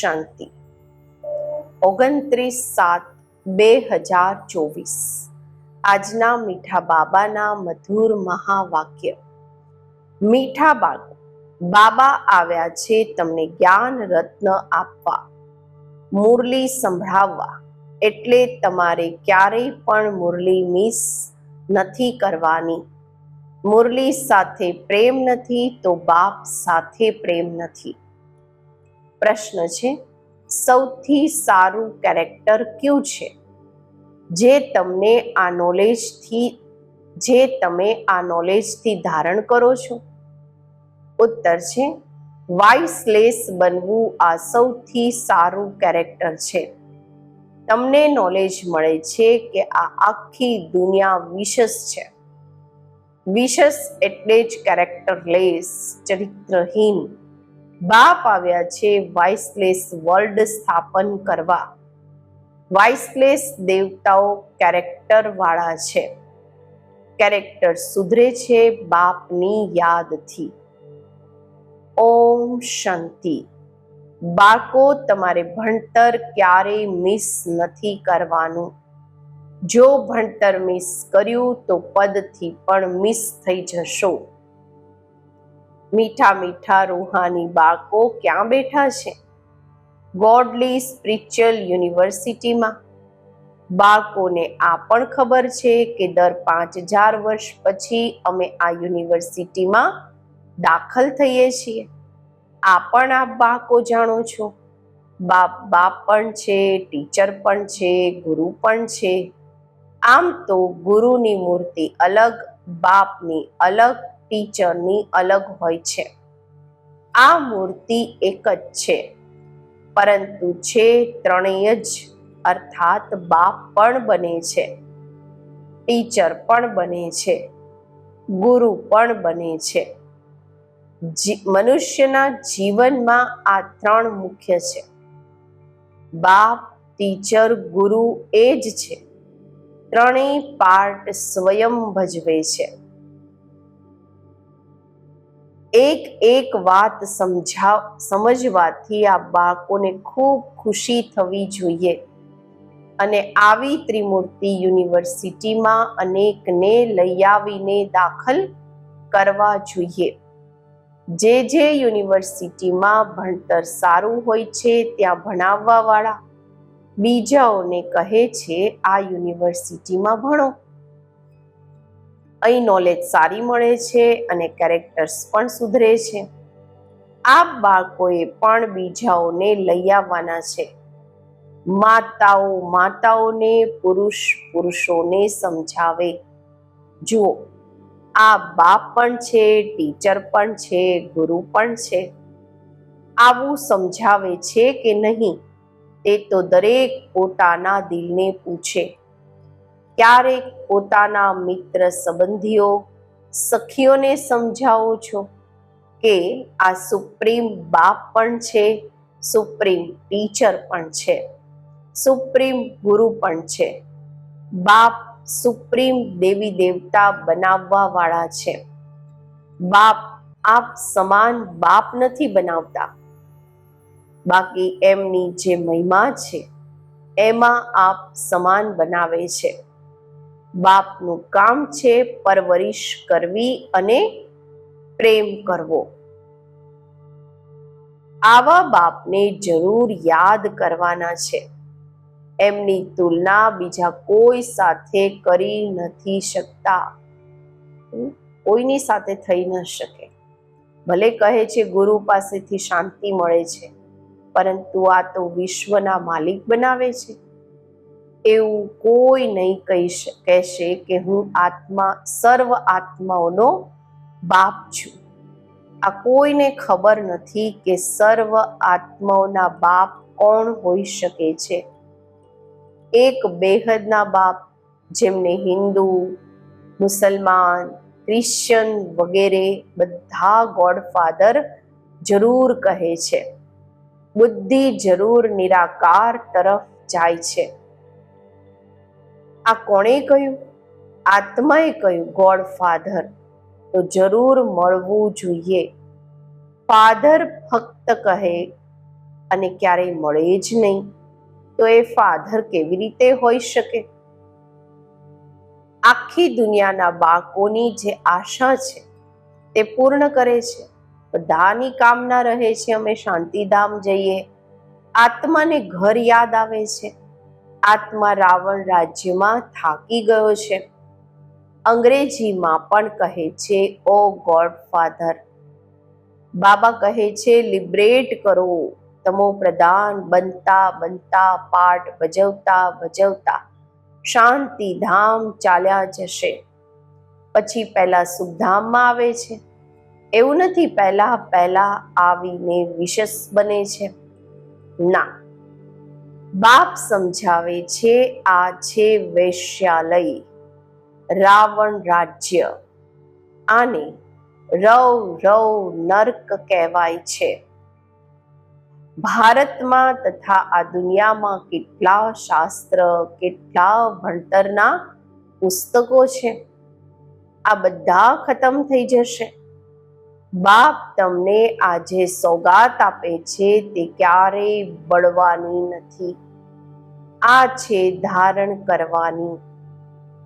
શાંતિ. ઓગણત્રીસ સાત બે હજાર ચોવીસ. આજના મીઠા બાબાના મધુર મહાવાક્ય. મીઠા બાળકો, બાબા આવ્યા છે તમને જ્ઞાન રત્ન આપવા. મુરલી સંભળાવવા. એટલે તમારે ક્યારેય પણ મુરલી મિસ નથી કરવાની. મુરલી સાથે પ્રેમ નથી તો બાપ સાથે પ્રેમ નથી. પ્રશ્ન છે, સૌથી સારું કેરેક્ટર કયું છે? જે તમને આ નોલેજથી જે તમે આ નોલેજથી ધારણ કરો છો? ઉત્તર છે, વાઇસલેસ બનવું આ સૌથી સારું કેરેક્ટર છે. તમને નોલેજ મળે છે કે આ આખી દુનિયા વિશેષ છે. વિશેષ એટલે જ કેરેક્ટરલેસ, ચરિત્રહીન બાપ આવ્યા છે વાઇસલેસ વર્લ્ડ સ્થાપન કરવા. વાઇસલેસ દેવતાઓ કેરેક્ટર વાળા છે. કેરેક્ટર સુધરે છે બાપની યાદથી. ઓમ શાંતિ. બાળકો, તમારે ભણતર ક્યારેય મિસ નથી કરવાનું. જો ભણતર મિસ કર્યું, તો પદથી પણ મિસ થઈ જશો. મીઠા મીઠા રૂહાની બાળકો ક્યાં બેઠા છે? ગોડલી સ્પિરિચ્યુઅલ યુનિવર્સિટીમાં. બાળકોને આ પણ ખબર છે કે દર પાંચ હજાર વર્ષ પછી અમે આ યુનિવર્સિટીમાં દાખલ થઈએ છીએ. આ પણ આપ બાળકો જાણો છો. બાપ બાપ પણ છે, ટીચર પણ છે, ગુરુ પણ છે. આમ તો ગુરુની મૂર્તિ અલગ, બાપની અલગ ટીચરની અલગ હોય છે. આ મૂર્તિ એક જ છે, પરંતુ છે ત્રણેય જ, અર્થાત બાપ પણ બને છે, ટીચર પણ બને છે, ગુરુ પણ બને છે. મનુષ્યના જીવનમાં આ ત્રણ મુખ્ય છે. બાપ, ટીચર, ગુરુ એ જ છે. ત્રણેય પાર્ટ સ્વયં ભજવે છે. એક એક વાત સમજાવ સમજવાથી આ બાળકોને ખૂબ ખુશી થવી જોઈએ. અને આવી ત્રિમૂર્તિ યુનિવર્સિટીમાં અનેકને લઈ આવીને દાખલ કરવા જોઈએ. જે જે યુનિવર્સિટીમાં ભણતર સારું હોય છે ત્યાં ભણાવવા વાળા બીજાઓને કહે છે, આ યુનિવર્સિટીમાં ભણો. અહીં નોલેજ સારી મળે છે અને કેરેક્ટર્સ પણ સુધરે છે. આ બાળકોએ પણ બીજાઓને લઈ આવવાના છે. માતાઓ માતાઓને, પુરુષ પુરુષોને સમજાવે. જુઓ, આ બાપ પણ છે ટીચર પણ છે, ગુરુ પણ છે. આવું સમજાવે છે કે નહીં? તે તો દરેક પોતાના દિલને પૂછે. ક્યારેક પોતાના મિત્ર સંબંધીઓ સખીઓને સમજાવો છો? કે આ સુપ્રીમ બાપ પણ છે, સુપ્રીમ ટીચર પણ છે, સુપ્રીમ ગુરુ પણ છે. બાપ સુપ્રીમ દેવી દેવતા બનાવવા વાળા છે. બાપ આપ સમાન બાપ નથી બનાવતા. બાકી એમની જે મહિમા છે, એમાં આપ સમાન બનાવે છે. બાપનું કામ છે પરવરિશ કરવી અને પ્રેમ કરવો. આવા બાપને જરૂર યાદ કરવાના છે. એમની તુલના બીજા કોઈ સાથે કરી નથી શકતા. કોઈની સાથે થઈ ન શકે. ભલે કહે છે ગુરુ પાસેથી શાંતિ મળે છે, પરંતુ આ તો વિશ્વના માલિક બનાવે છે. એવું કોઈ નહીં કહી કહેશે કે હું આત્મા, સર્વ આત્માઓનો બાપ છું. આ કોઈને ખબર નથી કે સર્વ આત્માઓના બાપ કોણ હોઈ શકે છે. એક બેહદના બાપ, જેમને હિન્દુ, મુસલમાન, ક્રિશ્ચન વગેરે બધા ગોડફાધર જરૂર કહે છે. બુદ્ધિ જરૂર નિરાકાર તરફ જાય છે. આ કોણે કહ્યું? આત્માએ કહ્યું, ગોડ ફાધર, તો જરૂર મળવું જોઈએ. ફાધર ફક્ત કહે, અને ક્યારેય મળે જ નહીં. તો એ ફાધર કેવી રીતે હોઈ શકે? આખી દુનિયાના બાળકોની જે આશા છે, તે પૂર્ણ કરે છે. બધાની કામના રહે છે, અમે શાંતિધામ જઈએ. આત્માને ઘર યાદ આવે છે. આત્મા રાવણ રાજ્યમાં થાકી ગયો છે. અંગ્રેજીમાં પણ કહે છે, ઓ ગોડ ફાધર બાબા કહે છે, લિબરેટ કરો. તમો પ્રધાન બનતા બનતા, પાઠ ભજવતા ભજવતા. શાંતિ ધામ ચાલ્યા જશે. પછી પહેલા સુખધામમાં આવે છે. એવું નથી, પહેલા પહેલા આવીને વિશેષ બને છે. ના બાપ સમજાવે છે, આ છે વૈશ્યાલય. રાવણ રાજ્ય. આને રવ રવ નર્ક કહેવાય છે. ભારતમાં તથા આ દુનિયામાં કેટલા શાસ્ત્ર, કેટલા ભણતરના પુસ્તકો છે. આ બધા ખતમ થઈ જશે. બાપ તમને આજે સોગાત આપે છે તે ક્યારેય બળવાની નથી. આ છે ધારણ કરવાની.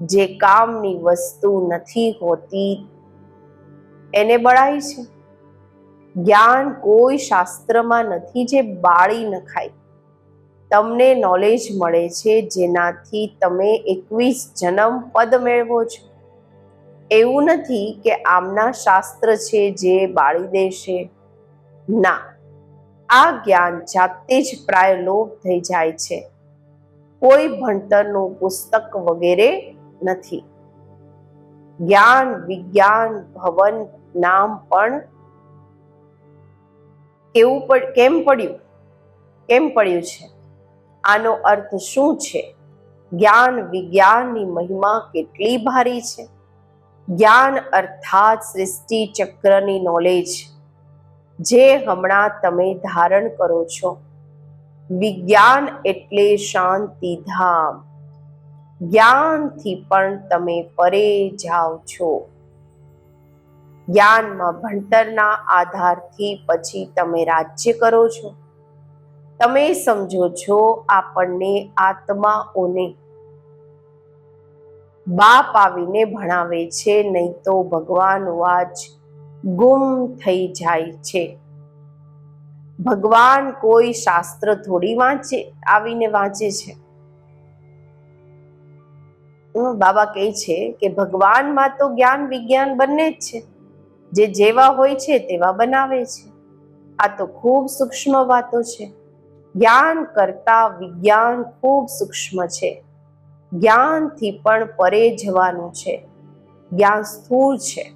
જે કામની વસ્તુ નથી હોતી, એને બળાય છે. જ્ઞાન કોઈ શાસ્ત્રમાં નથી જે બાળી નખાય. તમને નોલેજ મળે છે જેનાથી તમે એકવીસ જન્મ પદ મેળવો છો. એવું નથી કે આમના શાસ્ત્ર છે જે બાળી દેશે. ના, આ જ્ઞાન જાતે જ પ્રાય લોપ થઈ જાય છે. કોઈ ભણતરનું પુસ્તક વગેરે નથી. જ્ઞાન, વિજ્ઞાન, ભવન, નામ પણ કેવું કેમ પડ્યું? કેમ પડ્યું છે? આનો અર્થ શું છે? જ્ઞાન વિજ્ઞાનની મહિમા કેટલી ભારી છે? જ્ઞાન અર્થાત સૃષ્ટિ ચક્રની નોલેજ જે હમણાં તમે ધારણ કરો છો. વિજ્ઞાન એટલે શાંતિ ધામ જ્ઞાનથી પણ તમે પરે જાઓ છો. જ્ઞાનમાં ભણતરના આધારથી પછી તમે રાજ્ય કરો છો. તમે સમજો છો આપણને આત્માઓને. બાપ આવીને ભણાવે છે, નહીં તો ભગવાન વાચ ગુમ થઈ જાય છે. ભગવાન કોઈ શાસ્ત્ર થોડી વાંચે, આવીને વાંચે છે. બાબા કહે છે કે ભગવાનમાં તો જ્ઞાન વિજ્ઞાન બંને જ છે. જે જેવા હોય છે તેવા બનાવે છે. આ તો ખૂબ સૂક્ષ્મ વાતો છે. જ્ઞાન કરતા વિજ્ઞાન ખૂબ સૂક્ષ્મ છે. જ્ઞાનથી પણ પરે જવાનું છે. જ્ઞાન સ્થૂળ છે.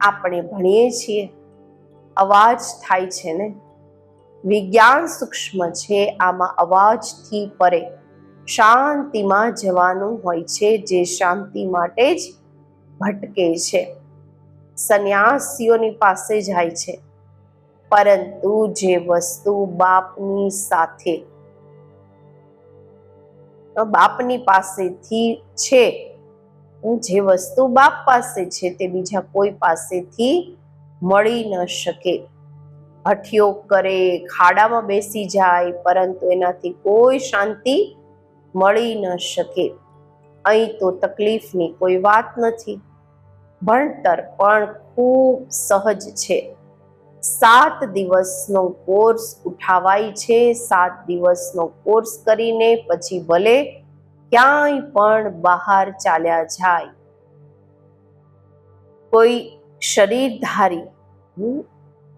આપણે ભણીએ છીએ. અવાજ થાય છે ને? વિજ્ઞાન સૂક્ષ્મ છે, આમાં અવાજથી પરે. શાંતિમાં જવાનું હોય છે, જે શાંતિ માટે જ ભટકે છે. સંન્યાસીઓની પાસે જાય છે. પરંતુ જે વસ્તુ બાપની સાથે બાપની પાસેથી છે. જે વસ્તુ બાપ પાસે છે તે બીજા કોઈ પાસેથી મળી ન શકે. હઠિયો કરે, ખાડામાં બેસી જાય, પરંતુ એનાથી કોઈ શાંતિ મળી ન શકે. અહીં તો તકલીફની કોઈ વાત નથી. ભણતર પણ ખૂબ સહજ છે. સાત દિવસનો કોર્સ ઉઠાવાય છે. સાત દિવસનો કોર્સ કરીને પછી ભલે ક્યાંય પણ બહાર ચાલ્યા જાય. કોઈ શરીરધારી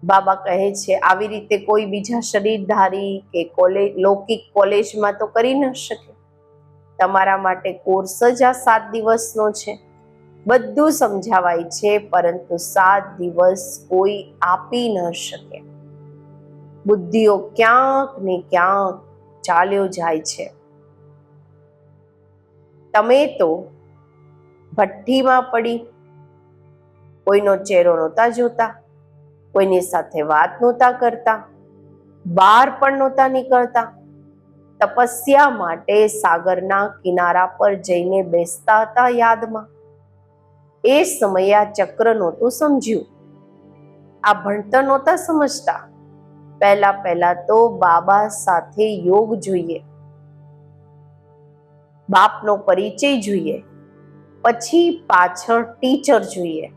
બાબા કહે છે, આવી રીતે કોઈ બીજા શરીરધારી કે કોલેજ લૌકિક કોલેજમાં તો કરી ન શકે. તમારા માટે કોર્સ જ આ સાત દિવસનો છે. બધું સમજાવાય છે, પરંતુ સાત દિવસ કોઈ આપી ન શકે. બુદ્ધિઓ ક્યાંક ને ક્યાંક ચાલ્યો જાય છે. તમે તો ભઠ્ઠીમાં પડી, કોઈનો ચહેરો નહોતા જોતા, કોઈની સાથે વાત નહોતા કરતા, બહાર પણ નહોતા નીકળતા. તપસ્યા માટે સાગરના કિનારા પર જઈને બેસતા હતા યાદમાં. એ સમયે આ ચક્ર નહોતું સમજ્યું. આ ભણતર નહોતા સમજતા. પહેલા પહેલા તો બાબા સાથે યોગ જોઈએ. બાપનો પરિચય જોઈએ. પછી પાછળ ટીચર જોઈએ.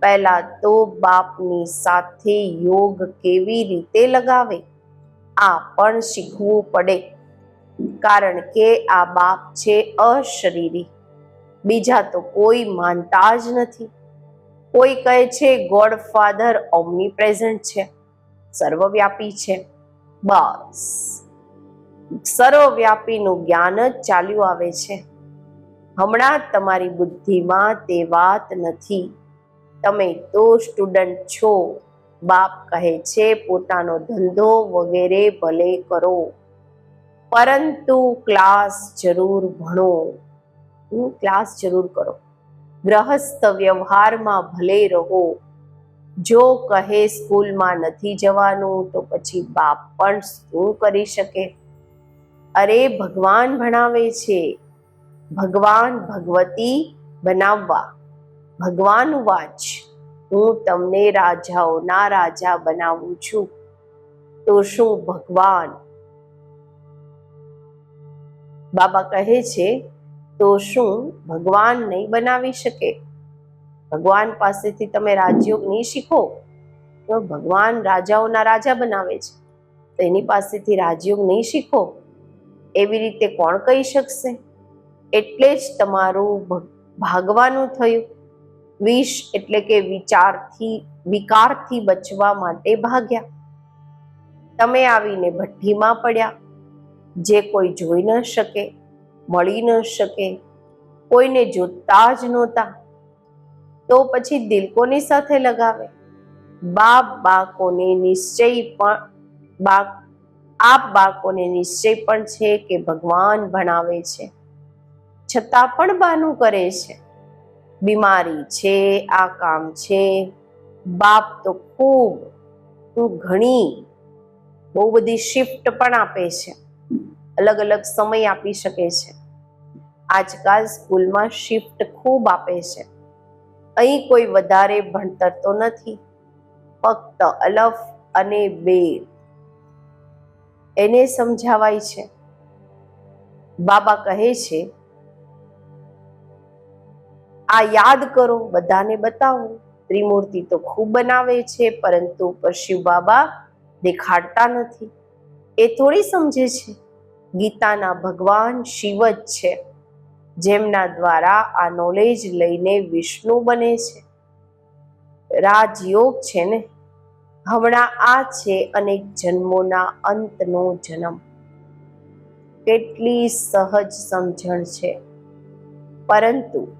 પહેલા તો બાપની સાથે યોગ કેવી રીતે લગાવે? આ પણ શીખવું પડે. કારણ કે આ બાપ છે અશરીરી. બીજા તો કોઈ માનતા જ નથી. કોઈ કહે છે ગોડ ફાધર ઓમની પ્રેઝન્ટ છે, સર્વવ્યાપી છે. બસ. સર્વવ્યાપીનું જ્ઞાન જ ચાલ્યું આવે છે. હમણાં તમારી બુદ્ધિમાં તે વાત નથી. તમે તો સ્ટુડન્ટ છો. બાપ કહે છે, પોતાનો ધંધો વગેરે ભલે કરો. પરંતુ ક્લાસ જરૂર ભણો. હું ક્લાસ જરૂર કરો. ગ્રહસ્થ વ્યવહારમાં ભલે રહો. જો કહે સ્કૂલમાં નથી જવાનું, તો પછી બાપ પણ શું કરી શકે? અરે, ભગવાન ભણાવે છે. ભગવાન ભગવતી બનાવવા. ભગવાન વાચ. હું તમને રાજાઓના રાજા બનાવું છું. તો શું ભગવાન? બાબા કહે છે તો શું ભગવાન નહીં બનાવી શકે? ભગવાન પાસેથી તમે રાજયોગ નહીં શીખો? તો ભગવાન રાજાઓના રાજા બનાવે છે. તો એની પાસેથી રાજયોગ નહીં શીખો? એવી રીતે કોણ કહી શકશે? એટલે જ તમારું ભાગવાનું થયું. વિષ એટલે કે વિચારથી, વિકારથી બચવા માટે ભાગ્યા. તમે આવીને ભઠ્ઠીમાં પડ્યા. જે કોઈ જોઈ ન શકે. મળી ન શકે, કોઈને જોતા જ નહોતા. તો પછી દિલ કોની સાથે લગાવે? બાપ બાકોને નિશ્ચય પણ, બાપ, આપ બાકોને નિશ્ચય પણ છે કે ભગવાન ભણાવે છે. છતાં પણ બાનું કરે છે. બીમારી છે, આ કામ છે. બાપ તો ખૂબ ઘણી, બહુ બધી શિફ્ટ પણ આપે છે. અલગ અલગ સમય આપી શકે છે. આજકાલ સ્કૂલમાં શિફ્ટ ખૂબ આપે છે. અહીં કોઈ વધારે ભણતર તો નથી. ફક્ત અલફ અને બે. એને સમજાવાય છે. બાબા કહે છે, આ યાદ કરો, બધાને બતાવો. ત્રિમૂર્તિ તો ખૂબ બનાવે છે, પરંતુ શિવ બાબા દેખાડતા નથી. એ થોડી સમજે છે. ગીતાના ભગવાન શિવ જ છે, જેમના દ્વારા આ નોલેજ લઈને વિષ્ણુ બને છે. રાજયોગ છે ને? હમણાં આ છે અનેક જન્મોના અંતનો જન્મ. કેટલી સહજ સમજણ છે. પરંતુ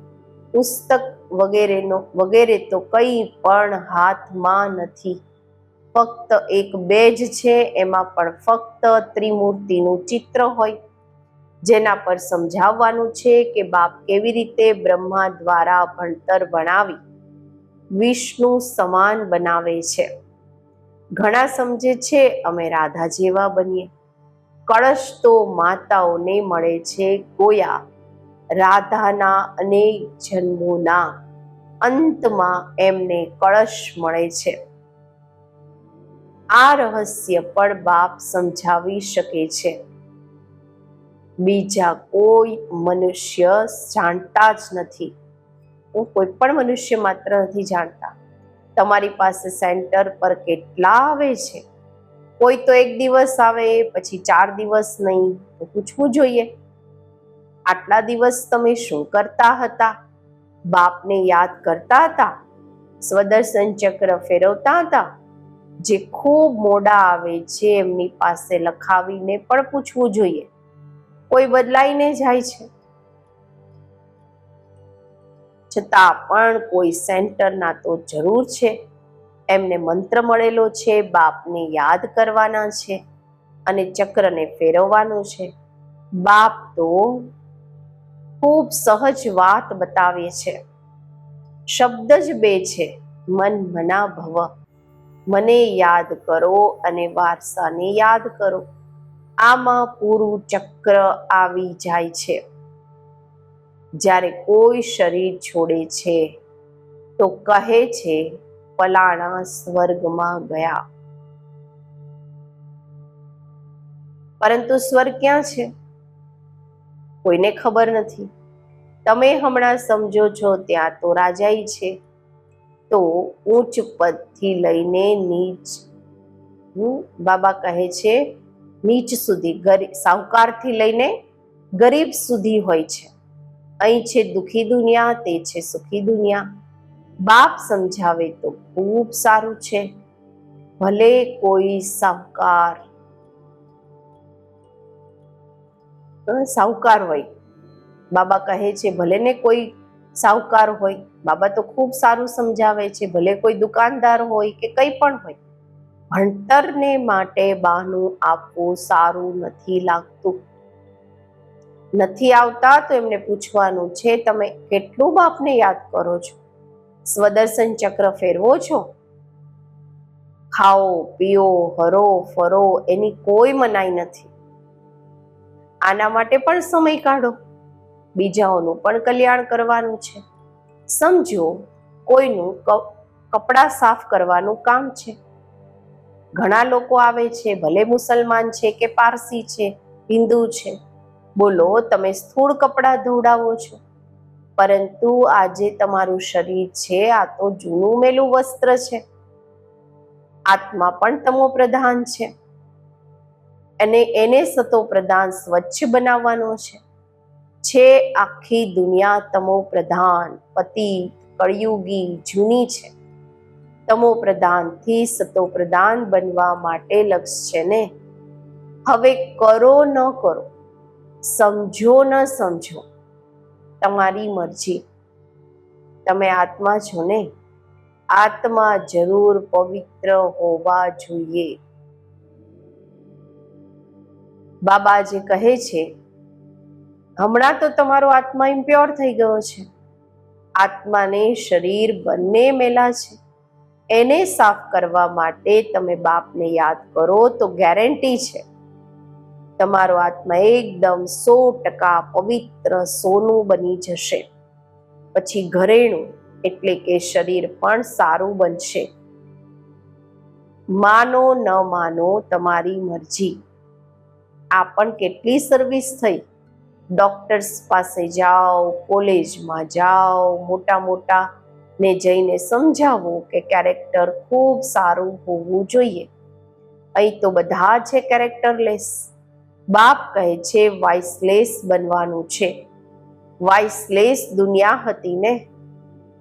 પુસ્તક વગેરેનો, વગેરે તો કંઈ પણ હાથમાં નથી. ફક્ત એક બેજ છે, એમાં પણ ફક્ત ત્રિમૂર્તિનું ચિત્ર હોય. જેના પર સમજાવવાનું છે કે બાપ કેવી રીતે બ્રહ્મા દ્વારા ભણતર ભણાવી વિષ્ણુ સમાન બનાવે છે. ઘણા સમજે છે, અમે રાધા જેવા બનીએ. કળશ તો માતાઓને મળે છે, ગોયા રાધાના અનેક જન્મોના અંતમાં એમને કળશ મળે છે. આ રહસ્ય પણ બાપ સમજાવી શકે છે. બીજા કોઈ મનુષ્ય જાણતા જ નથી. હું કોઈ પણ મનુષ્ય માત્ર નથી જાણતા. તમારી પાસે સેન્ટર પર કેટલા આવે છે? કોઈ તો એક દિવસ આવે, પછી ચાર દિવસ નહીં, તો પૂછવું જોઈએ. આટલા દિવસ તમે શું કરતા હતા? બાપને યાદ કરતા હતા? સ્વદર્શન ચક્ર ફેરવતા હતા? જે ખૂબ મોડા આવે છે એમની પાસે લખાવીને પણ પૂછવું જોઈએ. કોઈ બદલાઈને જાય છે. છતાં પણ કોઈ સેન્ટરના તો જરૂર છે. એમને મંત્ર મળેલો છે, બાપને યાદ કરવાના છે અને ચક્રને ફેરવવાનું છે. બાપ તો ખૂબ સહજ વાત બતાવે છે. શબ્દ જ બે છે, મન મના ભવ. મને યાદ કરો અને વારસાને યાદ કરો. આમાં પૂરું ચક્ર આવી જાય છે. જ્યારે કોઈ શરીર છોડે છે, તો કહે છે પલાણા સ્વર્ગમાં ગયા. પરંતુ સ્વર્ગ ક્યાં છે? કોઈને ખબર નથી. તમે હમણાં સમજો છો, ત્યાં તો રાજાઈ છે. તો ઉચ્ચ પદથી લઈને નીચ બાબા કહે છે, નીચ સુધી ગરીબ સાહુકારથી લઈને ગરીબ સુધી હોય છે. અહીં છે દુઃખી દુનિયા, તે છે સુખી દુનિયા. બાપ સમજાવે તો ખૂબ સારું છે. ભલે કોઈ સાહુકાર સાહુકાર હોય. બાબા કહે છે ભલે ને કોઈ સાહુકાર હોય બાબા તો ખૂબ સારું સમજાવે છે, ભલે કોઈ દુકાનદાર હોય કે કંઈ પણ હોય. ભણતરને માટે બહાનું આપવું સારું નથી લાગતું. નથી આવતા તો એમને પૂછવાનું છે, તમે કેટલું બાપને યાદ કરો છો? સ્વદર્શન ચક્ર ફેરવો છો? ખાઓ, પીઓ, હરો, ફરો, એની કોઈ મનાઈ નથી. આના માટે પણ સમય કાઢો. બીજાઓનું પણ કલ્યાણ કરવાનું છે. સમજો, કોઈનું કપડાં સાફ કરવાનું કામ છે. ઘણા લોકો આવે છે, ભલે મુસલમાન છે કે પારસી છે, હિન્દુ છે. બોલો, તમે સ્થૂળ કપડાં ધોવડાવો છો. પરંતુ આજે તમારું શરીર છે, આ તો જૂનું મેલું વસ્ત્ર છે. આત્મા પણ તમો પ્રધાન છે. અને એને સતો પ્રધાન સ્વચ્છ બનાવવાનો છે. છે આખી દુનિયા તમો પ્રધાન, પતિ, કળિયુગી, જૂની છે. તમો પ્રધાનથી સતો પ્રધાન બનવા માટે લક્ષ છે ને? હવે કરો ન કરો, સમજો ન સમજો, તમારી મરજી. તમે આત્મા છો ને? આત્મા જરૂર પવિત્ર હોવા જોઈએ. બાબા જે કહે છે હમણાં તો તમારો આત્મા ઇમ્પ્યોર થઈ ગયો છે. આત્માને શરીર બંને મેલા છે. એને સાફ કરવા માટે તમે બાપને યાદ કરો તો ગેરંટી છે. તમારો આત્મા એકદમ સો ટકા પવિત્ર સોનું બની જશે. પછી ઘરેણું એટલે કે શરીર પણ સારું બનશે. માનો ન માનો તમારી મરજી. આ પણ કેટલી સર્વિસ થઈ. ડોક્ટર્સ પાસે જાઓ, કોલેજમાં જાઓ, મોટા મોટા ને જઈને સમજાવો કે કેરેક્ટર ખૂબ સારું હોવું જોઈએ. અહીં તો બધા છે કેરેક્ટરલેસ બાપ કહે છે, વાઇસલેસ બનવાનું છે. વાઇસલેસ દુનિયા હતી ને?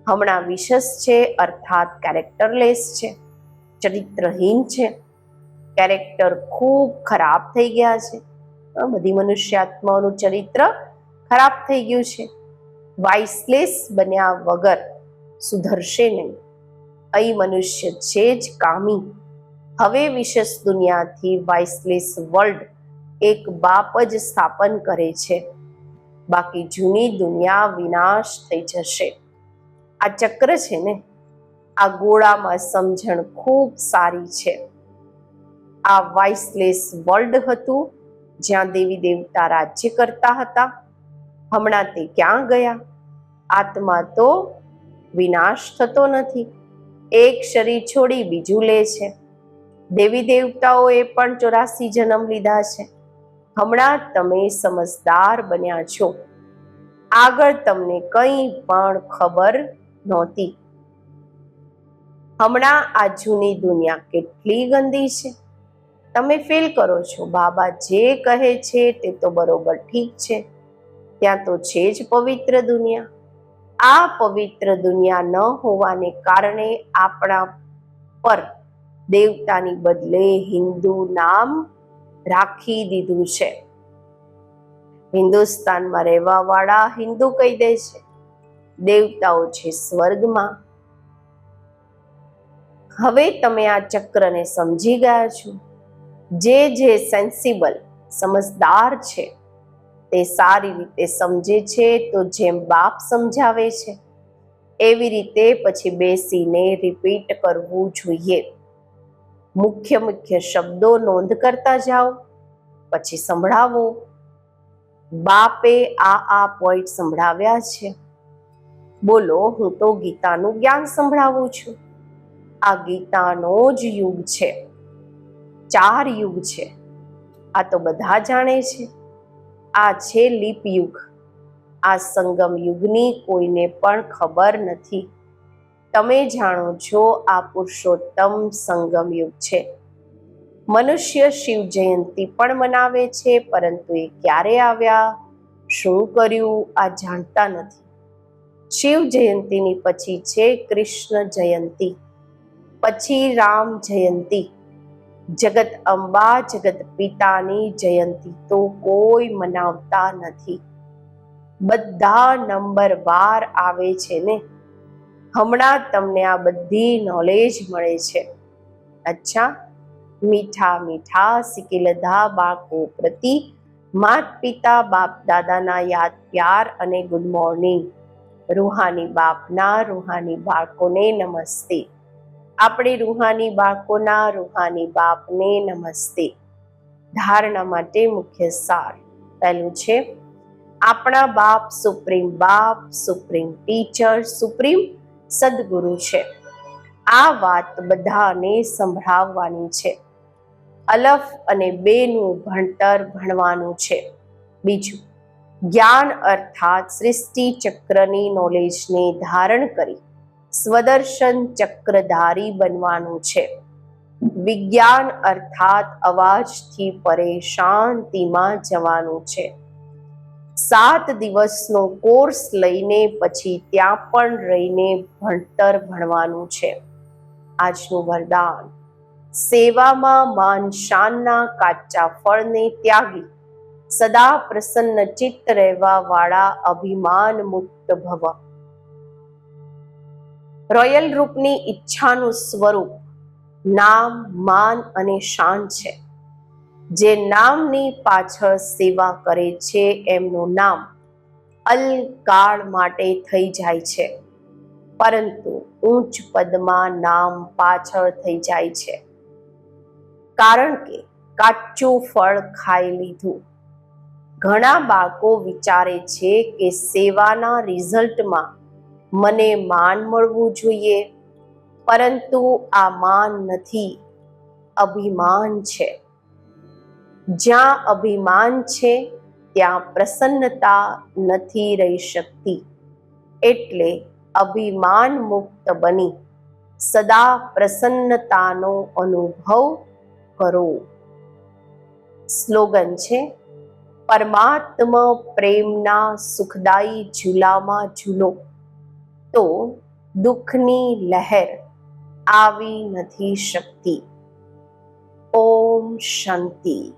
હમણાં વિશસ છે, અર્થાત કેરેક્ટરલેસ છે. ચરિત્રહીન છે. કેરેક્ટર ખૂબ ખરાબ થઈ ગયા છે. બધી મનુષ્યાત્માઓનું ચરિત્ર ખરાબ થઈ ગયું છે. વાઇસલેસ બન્યા વગર સુધરશે નહીં. અહીં મનુષ્ય છે જ કામી. હવે વિશેષ દુનિયાથી વાઇસલેસ વર્લ્ડ એક બાપ જ સ્થાપન કરે છે. બાકી જૂની દુનિયા વિનાશ થઈ જશે. આ ચક્ર છે ને, આ ગોળામાં સમજણ ખૂબ સારી છે. આ વાઇસલેસ વર્લ્ડ હતું જ્યાં દેવી દેવતા રાજ્ય કરતા હતા. હમણાં તે ક્યાં ગયા? આત્મા તો વિનાશ થતો નથી. એક શરીર છોડી બીજું લે છે. દેવી દેવતાઓએ પણ ચોરાસી જન્મ લીધા છે. હમણાં તમે સમજદાર બન્યા છો. આગળ તમને કંઈ પણ ખબર નહોતી. હમણાં આ જૂની દુનિયા કેટલી ગંદી છે. તમે ફીલ કરો છો. બાબા જે કહે છે તે તો બરોબર ઠીક છે. ત્યાં તો છે જ પવિત્ર દુનિયા. આ પવિત્ર દુનિયા ન હોવાને કારણે આપણા પર દેવતાની બદલે હિન્દુ નામ રાખી દીધું છે. હિન્દુસ્તાનમાં રહેવા વાળા હિન્દુ કહી દે છે. દેવતાઓ છે સ્વર્ગમાં. હવે તમે આ ચક્રને સમજી ગયા છો. જે જે સેન્સિબલ સમજદાર છે, તે સારી રીતે સમજે છે, તો જેમ બાપ સમજાવે છે, એવી રીતે પછી બેસીને રિપીટ કરવું જોઈએ. મુખ્ય મુખ્ય શબ્દો નોંધ કરતા જાઓ, પછી સંભળાવો. બાપે આ આ પોઈન્ટ સંભળાવ્યા છે. બોલો, હું તો ગીતાનું જ્ઞાન સંભળાવું છું. આ ગીતાનો જ યુગ છે. ચાર યુગ છે. આ તો બધા જાણે છે. આ છે લીપ યુગ આ સંગમ યુગની કોઈને પણ ખબર નથી. તમે જાણો છો આ પુરુષોત્તમ સંગમ યુગ છે. મનુષ્ય શિવ જયંતિ પણ મનાવે છે, પરંતુ એ ક્યારે આવ્યા? શું કર્યું? આ જાણતા નથી. શિવ જયંતિની પછી છે કૃષ્ણ જયંતી. પછી રામ જયંતી. જગત અંબા, જગત પિતાની જયંતી તો કોઈ મનાવતા નથી. બધા નંબર વાર આવે છે ને? હમણાં તમને આ બધી નોલેજ મળે છે. અચ્છા, મીઠા મીઠા સિકિલધા બાળકો પ્રતિ માત પિતા, બાપ દાદાના યાદ પ્યાર અને ગુડ મોર્નિંગ રૂહાની બાપના, રૂહાની બાળકોને નમસ્તે. આપણે રૂહાની બાળકોના રૂહાની બાપને નમસ્તે. ધારણા માટે મુખ્ય સાર પહેલું છે, આપણા બાપ સુપ્રીમ બાપ, સુપ્રીમ ટીચર, સુપ્રીમ સદગુરુ છે. આ વાત બધાને સંભળાવવાની છે. અલફ અને બેનું ભણતર ભણવાનું છે. બીજું, જ્ઞાન અર્થાત સૃષ્ટિ ચક્રની નોલેજને ધારણ કરી સ્વદર્શન ચક્રધારી બનવાનું છે. વિજ્ઞાન અર્થાત અવાજથી પરે શાંતિમાં જવાનું છે. સાત દિવસનો કોર્સ લઈને પછી ત્યાં પણ રહીને ભણતર ભણવાનું છે. આજનું વરદાન. સેવામાં માન શાનના કાચા ફળને ત્યાગી. સદા પ્રસન્ન ચિત્ત રહેવા વાળા અભિમાન મુક્ત ભવ. રોયલ રૂપની ઈચ્છાનું સ્વરૂપ નામ, માન અને શાન છે. જે નામની પાછળ સેવા કરે છે, એમનું નામ અલકાળ માટે થઈ જાય છે. પરંતુ ઉચ્ચ પદમાં નામ પાછળ થઈ જાય છે. કારણ કે કાચું ફળ ખાઈ લીધું. ઘણા બાળકો વિચારે છે કે સેવાના રિઝલ્ટમાં મને માન મળવું જોઈએ. પરંતુ આ માન નથી. અભિમાન છે. જ્યાં અભિમાન છે, ત્યાં પ્રસન્નતા નથી રહી શકતી. એટલે અભિમાન મુક્ત બની. સદા પ્રસન્નતાનો અનુભવ કરો. સ્લોગન છે, પરમાત્મ પ્રેમના સુખદાયી ઝૂલામાં ઝૂલો. તો દુઃખની લહેર આવી નથી શકતી. ઓમ શાંતિ.